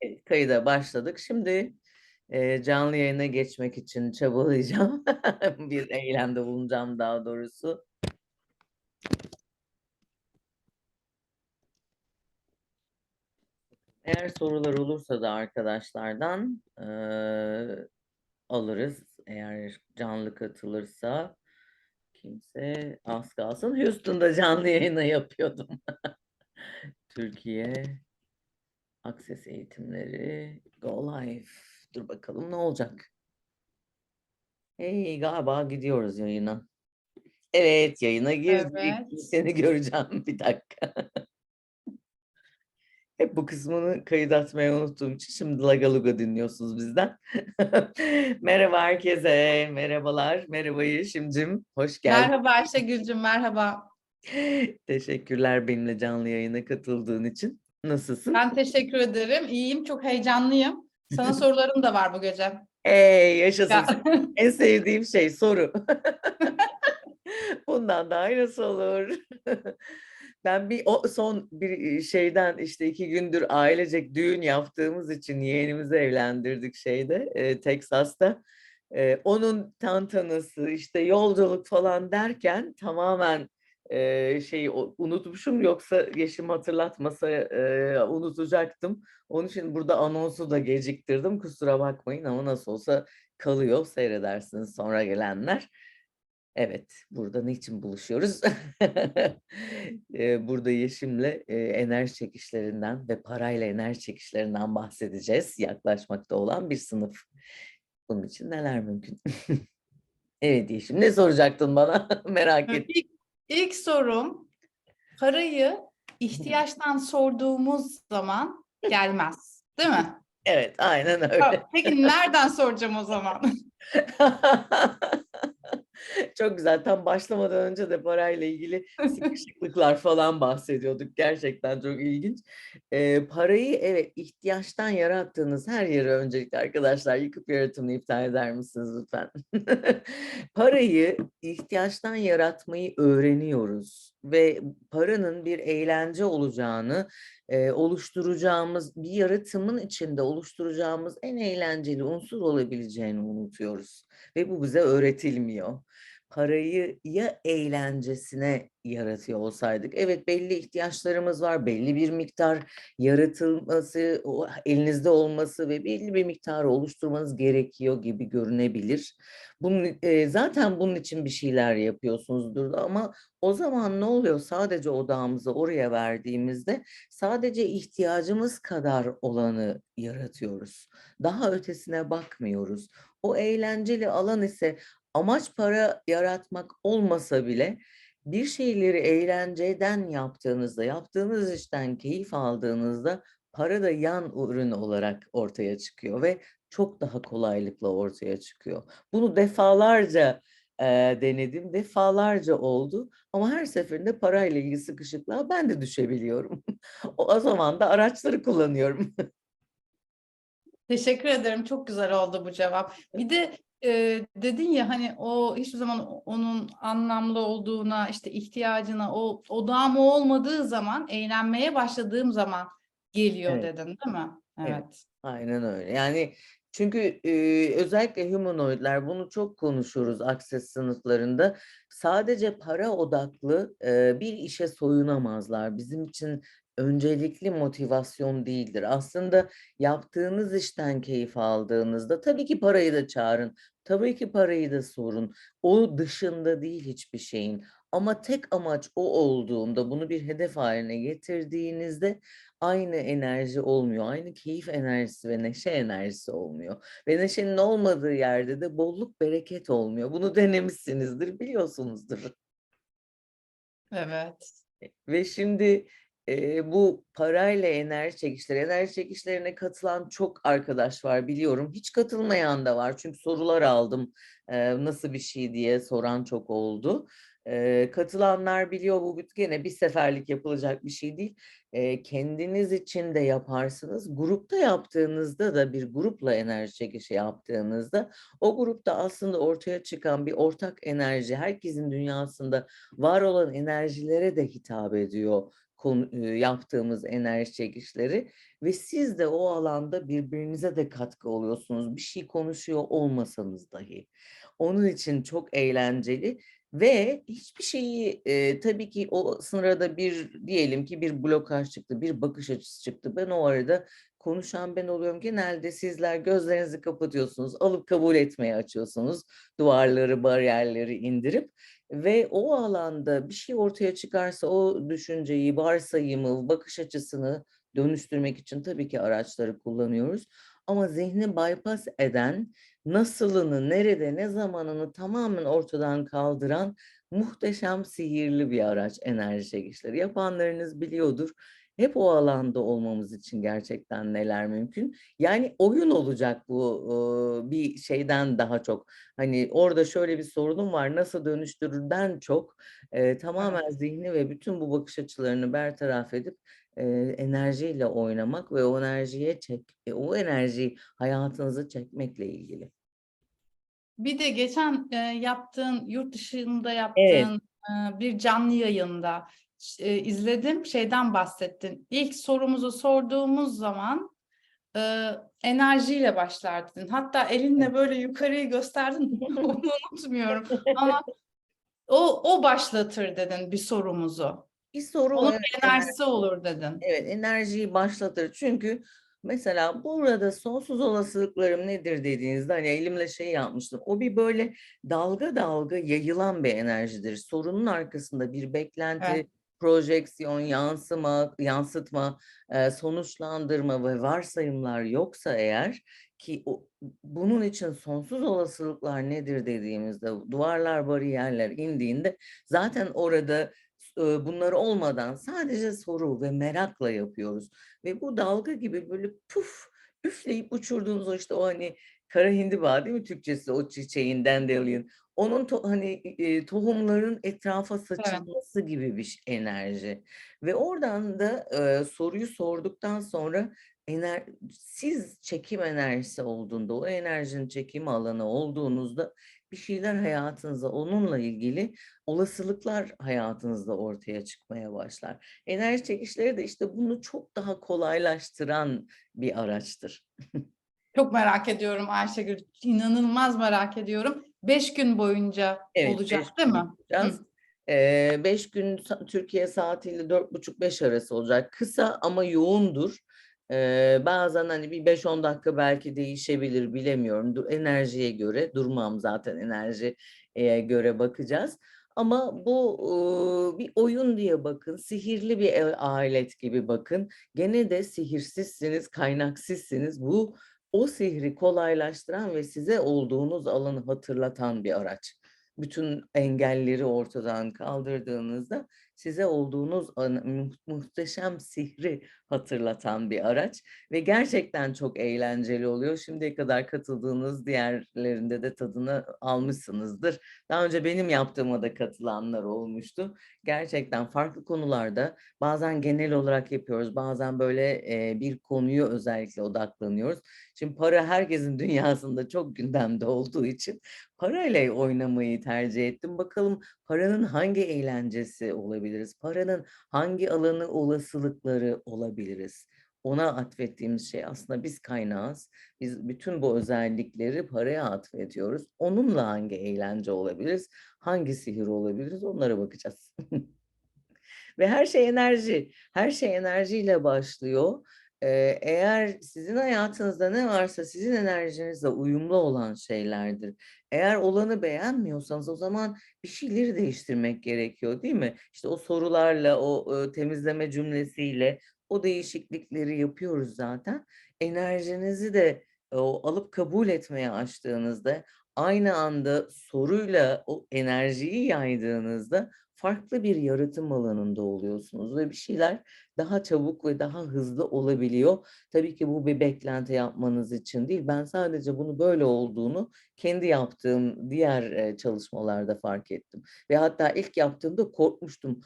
Evet, kayıda başladık. Şimdi e, canlı yayına geçmek için çabalayacağım. Bir eylemde bulunacağım daha doğrusu. Eğer sorular olursa da arkadaşlardan e, alırız. Eğer canlı katılırsa kimse az kalsın. Houston'da canlı yayını yapıyordum. Türkiye Akses eğitimleri Go Live. Dur bakalım ne olacak. Hey galiba gidiyoruz yayına. Evet yayına girdik. Evet. Seni göreceğim bir dakika. Hep bu kısmını kayıt atmayı unuttuğum için şimdi Laga Luga dinliyorsunuz bizden. Merhaba herkese. Merhabalar. Merhaba Yeşim'cim. Hoş geldin. Merhaba Ayşegül'cüm, merhaba. Teşekkürler benimle canlı yayına katıldığın için. Nasılsın? Ben teşekkür ederim. İyiyim, çok heyecanlıyım. Sana sorularım da var bu gece. Hey yaşasın. Ya, En sevdiğim şey soru. Bundan daha nasıl olur? Ben bir o son bir şeyden işte iki gündür ailecek düğün yaptığımız için yeğenimizi evlendirdik şeyde e, Teksas'ta. E, onun tantanası işte yolculuk falan derken tamamen e, şeyi unutmuşum yoksa Yeşim hatırlatmasa e, unutacaktım. Onun için burada anonsu da geciktirdim kusura bakmayın ama nasıl olsa kalıyor seyredersiniz sonra gelenler. Evet, burada niçin buluşuyoruz? Burada Yeşim'le enerji çekişlerinden ve parayla enerji çekişlerinden bahsedeceğiz. Yaklaşmakta olan bir sınıf. Bunun için neler mümkün? Evet Yeşim, ne soracaktın bana? Merak ettim. İlk, sorum, parayı ihtiyaçtan sorduğumuz zaman gelmez, değil mi? Evet, aynen öyle. Peki nereden soracağım o zaman? Çok güzel. Tam başlamadan önce de parayla ilgili sıkışıklıklar falan bahsediyorduk. Gerçekten çok ilginç. Ee, parayı evet ihtiyaçtan yarattığınız her yeri öncelikle arkadaşlar yıkıp yaratımını iptal eder misiniz lütfen? Parayı ihtiyaçtan yaratmayı öğreniyoruz ve paranın bir eğlence olacağını e, oluşturacağımız bir yaratımın içinde oluşturacağımız en eğlenceli unsur olabileceğini unutuyoruz ve bu bize öğretilmiyor. Parayı ya eğlencesine yaratıyor olsaydık, evet belli ihtiyaçlarımız var, belli bir miktar yaratılması, elinizde olması ve belli bir miktarı oluşturmanız gerekiyor gibi görünebilir. Bunun, e, zaten bunun için bir şeyler yapıyorsunuzdur ama o zaman ne oluyor? Sadece odağımızı oraya verdiğimizde sadece ihtiyacımız kadar olanı yaratıyoruz. Daha ötesine bakmıyoruz. O eğlenceli alan ise amaç para yaratmak olmasa bile bir şeyleri eğlenceden yaptığınızda, yaptığınız işten keyif aldığınızda para da yan ürün olarak ortaya çıkıyor ve çok daha kolaylıkla ortaya çıkıyor. Bunu defalarca eee, denedim, defalarca oldu ama her seferinde parayla ilgili sıkışıklığa ben de düşebiliyorum. O zaman da araçları kullanıyorum. Teşekkür ederim. Çok güzel oldu bu cevap. Bir de e, dedin ya hani o hiçbir zaman onun anlamlı olduğuna, işte ihtiyacına, o odağım o olmadığı zaman, eğlenmeye başladığım zaman geliyor Evet. dedin, değil mi? Evet. Evet. Aynen öyle. Yani çünkü e, özellikle humanoidler bunu çok konuşuyoruz akses sınıflarında. Sadece para odaklı e, bir işe soyunamazlar. Bizim için öncelikli motivasyon değildir. Aslında yaptığınız işten keyif aldığınızda tabii ki parayı da çağırın. Tabii ki parayı da sorun. O dışında değil hiçbir şeyin. Ama tek amaç o olduğunda bunu bir hedef haline getirdiğinizde aynı enerji olmuyor. Aynı keyif enerjisi ve neşe enerjisi olmuyor. Ve neşenin olmadığı yerde de bolluk bereket olmuyor. Bunu denemişsinizdir, biliyorsunuzdur. Evet. Ve şimdi e, bu parayla enerji çekişleri, enerji çekişlerine katılan çok arkadaş var biliyorum. Hiç katılmayan da var. Çünkü sorular aldım e, nasıl bir şey diye soran çok oldu. E, katılanlar biliyor bu gene bir seferlik yapılacak bir şey değil. E, kendiniz için de yaparsınız. Grupta yaptığınızda da bir grupla enerji çekişi yaptığınızda o grupta aslında ortaya çıkan bir ortak enerji herkesin dünyasında var olan enerjilere de hitap ediyor yaptığımız enerji çekişleri ve siz de o alanda birbirinize de katkı oluyorsunuz. Bir şey konuşuyor olmasanız dahi. Onun için çok eğlenceli ve hiçbir şeyi e, tabii ki o sırada bir diyelim ki bir blokaj çıktı, bir bakış açısı çıktı. Ben o arada konuşan ben oluyorum. Genelde sizler gözlerinizi kapatıyorsunuz, alıp kabul etmeye açıyorsunuz. Duvarları, bariyerleri indirip ve o alanda bir şey ortaya çıkarsa o düşünceyi, varsayımı, bakış açısını dönüştürmek için tabii ki araçları kullanıyoruz. Ama zihni bypass eden, nasılını, nerede, ne zamanını tamamen ortadan kaldıran muhteşem sihirli bir araç enerji çekişleri. Yapanlarınız biliyordur. Hep o alanda olmamız için gerçekten neler mümkün. Yani oyun olacak bu bir şeyden daha çok. Hani orada şöyle bir sorunum var nasıl dönüştürürden çok e, tamamen zihni ve bütün bu bakış açılarını bertaraf edip e, enerjiyle oynamak ve o enerjiye çek, e, o enerjiyi hayatınıza çekmekle ilgili. Bir de geçen e, yaptığın, yurt dışında yaptığın e, bir canlı yayında e, izledim, şeyden bahsettin. İlk sorumuzu sorduğumuz zaman e, enerjiyle başlar dedin. Hatta elinle böyle yukarıyı gösterdin, onu unutmuyorum. Ama o, o başlatır dedin bir sorumuzu. Bir soru Onun evet, enerjisi olur dedin. Evet, enerjiyi başlatır. Çünkü mesela burada sonsuz olasılıklarım nedir dediğinizde hani elimle şey yapmıştım. O bir böyle dalga dalga yayılan bir enerjidir. Sorunun arkasında bir beklenti, Evet. Projeksiyon, yansıma, yansıtma, sonuçlandırma ve varsayımlar yoksa eğer ki o, bunun için sonsuz olasılıklar nedir dediğimizde duvarlar, bariyerler indiğinde zaten orada bunları olmadan sadece soru ve merakla yapıyoruz. Ve bu dalga gibi böyle puf üfleyip uçurduğunuz o işte o hani kara hindiba değil mi Türkçesi o çiçeğin dandelion. Onun to- hani e, tohumların etrafa saçılması gibi bir enerji. Ve oradan da e, soruyu sorduktan sonra ener siz çekim enerjisi olduğunda o enerjinin çekim alanı olduğunuzda bir şeyler hayatınıza onunla ilgili olasılıklar hayatınızda ortaya çıkmaya başlar. Enerji çekişleri de işte bunu çok daha kolaylaştıran bir araçtır. Çok merak ediyorum Ayşegül. İnanılmaz merak ediyorum. Beş gün boyunca Evet, olacak beş değil mi? yapacağız. Ee, beş gün Türkiye saatiyle dört buçuk beş arası olacak. Kısa ama yoğundur. Ee, bazen hani bir 5-10 dakika belki değişebilir bilemiyorum. Du- Enerjiye göre durmam zaten enerjiye göre bakacağız. Ama bu e, bir oyun diye bakın, sihirli bir alet gibi bakın. Gene de sihirsizsiniz, kaynaksızsınız. Bu o sihri kolaylaştıran ve size olduğunuz alanı hatırlatan bir araç bütün engelleri ortadan kaldırdığınızda size olduğunuz muhteşem sihri hatırlatan bir araç ve gerçekten çok eğlenceli oluyor. Şimdiye kadar katıldığınız diğerlerinde de tadını almışsınızdır. Daha önce benim yaptığıma da katılanlar olmuştu. Gerçekten farklı konularda bazen genel olarak yapıyoruz, bazen böyle bir konuyu özellikle odaklanıyoruz. Şimdi para herkesin dünyasında çok gündemde olduğu için parayla oynamayı tercih ettim. Bakalım paranın hangi eğlencesi olabiliriz? Paranın hangi alanı olasılıkları olabiliriz? Ona atfettiğimiz şey aslında biz kaynağız. Biz bütün bu özellikleri paraya atfediyoruz. Onunla hangi eğlence olabiliriz? Hangi sihir olabiliriz? Onlara bakacağız. Ve her şey enerji. Her şey enerjiyle başlıyor. Eğer sizin hayatınızda ne varsa sizin enerjinizle uyumlu olan şeylerdir. Eğer olanı beğenmiyorsanız o zaman bir şeyleri değiştirmek gerekiyor değil mi? İşte o sorularla, o e, temizleme cümlesiyle o değişiklikleri yapıyoruz zaten. Enerjinizi de e, o alıp kabul etmeye açtığınızda aynı anda soruyla o enerjiyi yaydığınızda farklı bir yaratım alanında oluyorsunuz ve bir şeyler daha çabuk ve daha hızlı olabiliyor. Tabii ki bu bir beklenti yapmanız için değil. Ben sadece bunu böyle olduğunu kendi yaptığım diğer e, çalışmalarda fark ettim. Ve hatta ilk yaptığımda korkmuştum.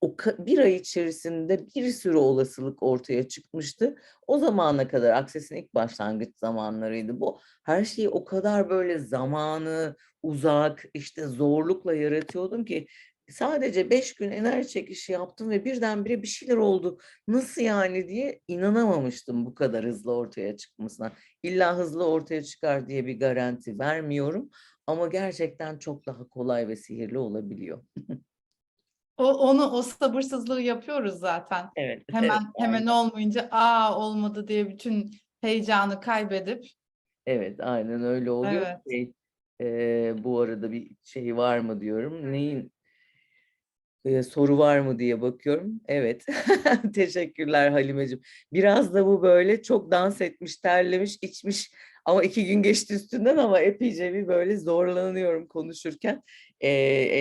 O bir ay içerisinde bir sürü olasılık ortaya çıkmıştı. O zamana kadar Akses'in ilk başlangıç zamanlarıydı bu. Her şeyi o kadar böyle zamanı uzak, işte zorlukla yaratıyordum ki sadece beş gün enerji çekişi yaptım ve birdenbire bir şeyler oldu. Nasıl yani diye inanamamıştım bu kadar hızlı ortaya çıkmasına. İlla hızlı ortaya çıkar diye bir garanti vermiyorum ama gerçekten çok daha kolay ve sihirli olabiliyor. O, onu o sabırsızlığı yapıyoruz zaten. Evet. Hemen evet, hemen olmayınca aa olmadı diye bütün heyecanı kaybedip Evet, aynen öyle oluyor. Evet. Şey, bu arada bir şey var mı diyorum. Neyin eee, soru var mı diye bakıyorum. Evet. Teşekkürler Halimeciğim. Biraz da bu böyle çok dans etmiş, terlemiş, içmiş ama iki gün geçti üstünden ama epeyce bir böyle zorlanıyorum konuşurken. Eee,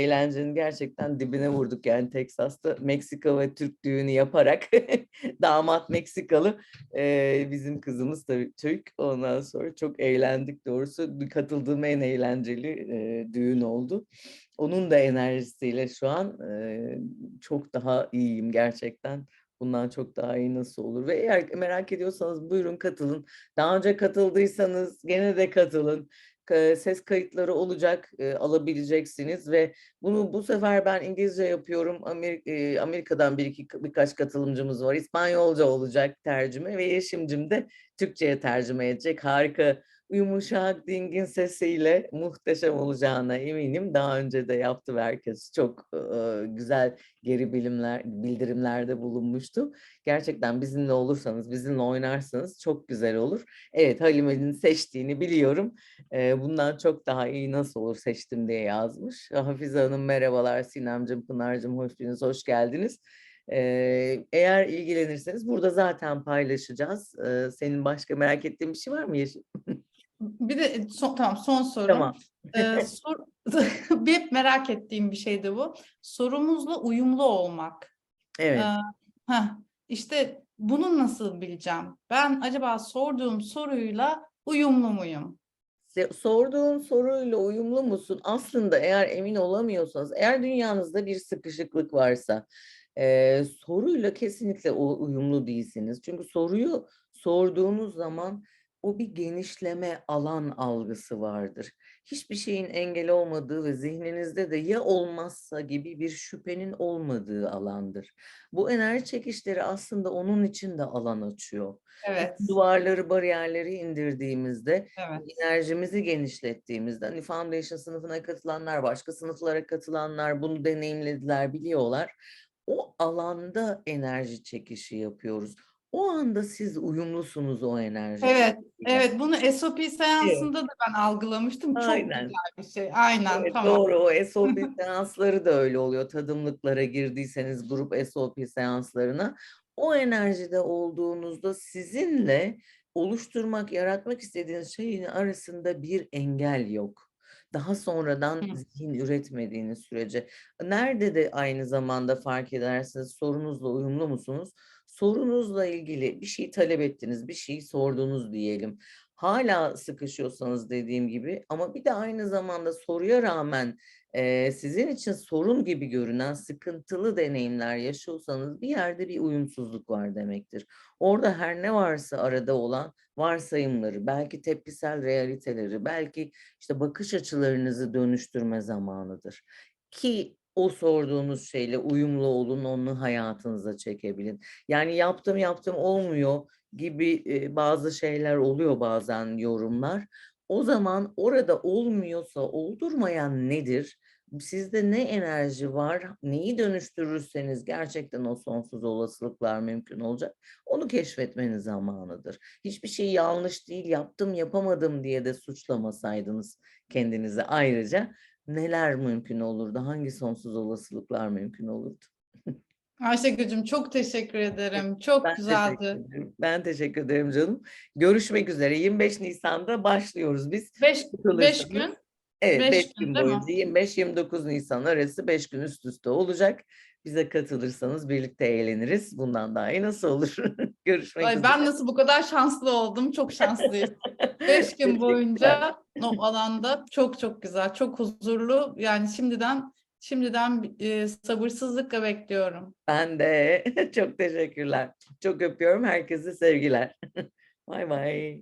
eğlencenin gerçekten dibine vurduk yani Teksas'ta Meksika ve Türk düğünü yaparak damat Meksikalı eee, bizim kızımız tabii Türk. Ondan sonra çok eğlendik doğrusu. Katıldığım en eğlenceli eee, düğün oldu. Onun da enerjisiyle şu an çok daha iyiyim gerçekten. Bundan çok daha iyi nasıl olur? Ve eğer merak ediyorsanız buyurun katılın. Daha önce katıldıysanız gene de katılın. Ka- Ses kayıtları olacak, alabileceksiniz ve bunu bu sefer ben İngilizce yapıyorum. Amerika'dan bir iki birkaç katılımcımız var. İspanyolca olacak tercüme ve Yeşimcim de Türkçe'ye tercüme edecek. Harika, yumuşak, dingin sesiyle muhteşem olacağına eminim. Daha önce de yaptı ve herkes çok eee, güzel geri bilimler, bildirimlerde bulunmuştu. Gerçekten bizimle olursanız, bizimle oynarsanız çok güzel olur. Evet, Halime'nin seçtiğini biliyorum. Eee, bundan çok daha iyi nasıl olur seçtim diye yazmış. Hafize Hanım merhabalar, Sinemcim, Pınar'cım hoş geldiniz, hoş geldiniz. Eee, eğer ilgilenirseniz burada zaten paylaşacağız. Eee, senin başka merak ettiğin bir şey var mı Yeşim? bir de son, tamam son sorum. Tamam. Ee, sor, bir merak ettiğim bir şeydi bu. Sorumuzla uyumlu olmak. Evet. Ee, heh, işte bunu nasıl bileceğim? Ben acaba sorduğum soruyla uyumlu muyum? Sorduğun soruyla uyumlu musun? Aslında eğer emin olamıyorsanız, eğer dünyanızda bir sıkışıklık varsa, eee, soruyla kesinlikle o uyumlu değilsiniz. Çünkü soruyu sorduğunuz zaman o bir genişleme alan algısı vardır. Hiçbir şeyin engel olmadığı ve zihninizde de ya olmazsa gibi bir şüphenin olmadığı alandır. Bu enerji çekişleri aslında onun için de alan açıyor. Evet. Duvarları, bariyerleri indirdiğimizde Evet. enerjimizi genişlettiğimizde hani foundation sınıfına katılanlar, başka sınıflara katılanlar bunu deneyimlediler, biliyorlar. O alanda enerji çekişi yapıyoruz. O anda siz uyumlusunuz o enerji Evet. Evet, bunu SOP seansında da ben algılamıştım. Çok Aynen. güzel bir şey. Aynen, Evet, tamam. doğru. O SOP seansları da öyle oluyor. Tadımlıklara girdiyseniz grup SOP seanslarına o enerjide olduğunuzda sizinle oluşturmak, yaratmak istediğiniz şeyin arasında bir engel yok. Daha sonradan Hı. zihin üretmediğiniz sürece. Nerede de aynı zamanda fark edersiniz sorunuzla uyumlu musunuz? Sorunuzla ilgili bir şey talep ettiniz, bir şey sordunuz diyelim. Hala sıkışıyorsanız dediğim gibi ama bir de aynı zamanda soruya rağmen eee, sizin için sorun gibi görünen sıkıntılı deneyimler yaşıyorsanız bir yerde bir uyumsuzluk var demektir. Orada her ne varsa arada olan varsayımları, belki tepkisel realiteleri, belki işte bakış açılarınızı dönüştürme zamanıdır. Ki o sorduğunuz şeyle uyumlu olun, onu hayatınıza çekebilin. Yani yaptım yaptım olmuyor gibi e, bazı şeyler oluyor bazen yorumlar. O zaman orada olmuyorsa oldurmayan nedir? Sizde ne enerji var? Neyi dönüştürürseniz gerçekten o sonsuz olasılıklar mümkün olacak. Onu keşfetmenin zamanıdır. Hiçbir şey yanlış değil, yaptım yapamadım diye de suçlamasaydınız kendinizi ayrıca neler mümkün olurdu? Hangi sonsuz olasılıklar mümkün olurdu? Ayşegül'cüm çok teşekkür ederim. Çok Ben teşekkür güzeldi. ederim. Ben teşekkür ederim canım. Görüşmek üzere. 25 Nisan'da başlıyoruz biz. Beş, beş Katılırsanız- gün. Evet, beş 5 gün gün boyunca 25-29 Nisan arası 5 gün üst üste olacak. Bize katılırsanız birlikte eğleniriz. Bundan daha iyi nasıl olur? Görüşmek Ay, üzere. ben nasıl bu kadar şanslı oldum? Çok şanslıyım. Beş gün boyunca o alanda çok çok güzel, çok huzurlu. Yani şimdiden şimdiden e, sabırsızlıkla bekliyorum. Ben de çok teşekkürler. Çok öpüyorum. Herkese sevgiler. Bay bay.